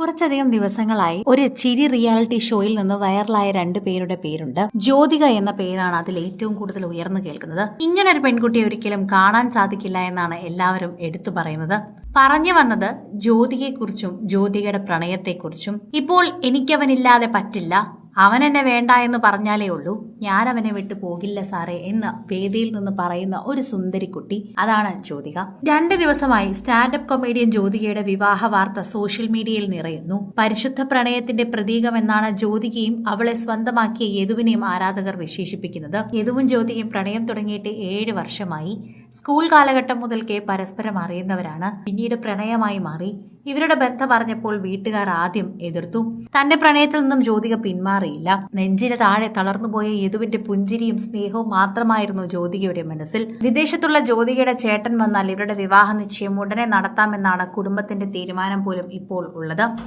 കുറച്ചധികം ദിവസങ്ങളായി ഒരു ചിരി റിയാലിറ്റി ഷോയിൽ നിന്ന് വൈറലായ രണ്ട് പേരുടെ പേരുണ്ട്. ജ്യോതിക എന്ന പേരാണ് അതിൽ ഏറ്റവും കൂടുതൽ ഉയർന്നു കേൾക്കുന്നത്. ഇങ്ങനെ ഒരു പെൺകുട്ടിയെ ഒരിക്കലും കാണാൻ സാധിക്കില്ല എന്നാണ് എല്ലാവരും എടുത്തു പറയുന്നത്. പറഞ്ഞു വന്നത് ജ്യോതികയെക്കുറിച്ചും ജ്യോതികയുടെ പ്രണയത്തെക്കുറിച്ചും. ഇപ്പോൾ എനിക്കവനില്ലാതെ പറ്റില്ല. അവൻ എന്നെ വേണ്ട എന്ന് പറഞ്ഞാലേ ഉള്ളൂ. ഞാൻ അവനെ വിട്ടു പോകില്ല സാറേ എന്ന് വേദിയിൽ നിന്ന് പറയുന്ന ഒരു സുന്ദരി കുട്ടി അതാണ് ജ്യോതിക. രണ്ട് ദിവസമായി സ്റ്റാൻഡപ്പ് കൊമേഡിയൻ ജ്യോതികയുടെ വിവാഹ വാർത്ത സോഷ്യൽ മീഡിയയിൽ നിറയുന്നു. പരിശുദ്ധ പ്രണയത്തിന്റെ പ്രതീകമെന്നാണ് ജ്യോതികയും അവളെ സ്വന്തമാക്കിയ യദുവിനെയും ആരാധകർ വിശേഷിപ്പിക്കുന്നത്. യദുവും ജ്യോതികയും പ്രണയം തുടങ്ങിയിട്ട് ഏഴ് വർഷമായി. സ്കൂൾ കാലഘട്ടം മുതൽക്കേ പരസ്പരം അറിയുന്നവരാണ്. പിന്നീട് പ്രണയമായി മാറി. ഇവരുടെ ബന്ധം അറിഞ്ഞപ്പോൾ വീട്ടുകാർ ആദ്യം എതിർത്തു. തന്റെ പ്രണയത്തിൽ നിന്നും ജ്യോതിക പിന്മാറിയില്ല. നെഞ്ചിന് താഴെ തളർന്നുപോയ യദുവിന്റെ പുഞ്ചിരിയും സ്നേഹവും മാത്രമായിരുന്നു ജ്യോതികയുടെ മനസ്സിൽ. വിദേശത്തുള്ള ജ്യോതികയുടെ ചേട്ടൻ വന്നാൽ ഇവരുടെ വിവാഹ നിശ്ചയം ഉടനെ നടത്താമെന്നാണ് കുടുംബത്തിന്റെ തീരുമാനം പോലും ഇപ്പോൾ ഉള്ളത്.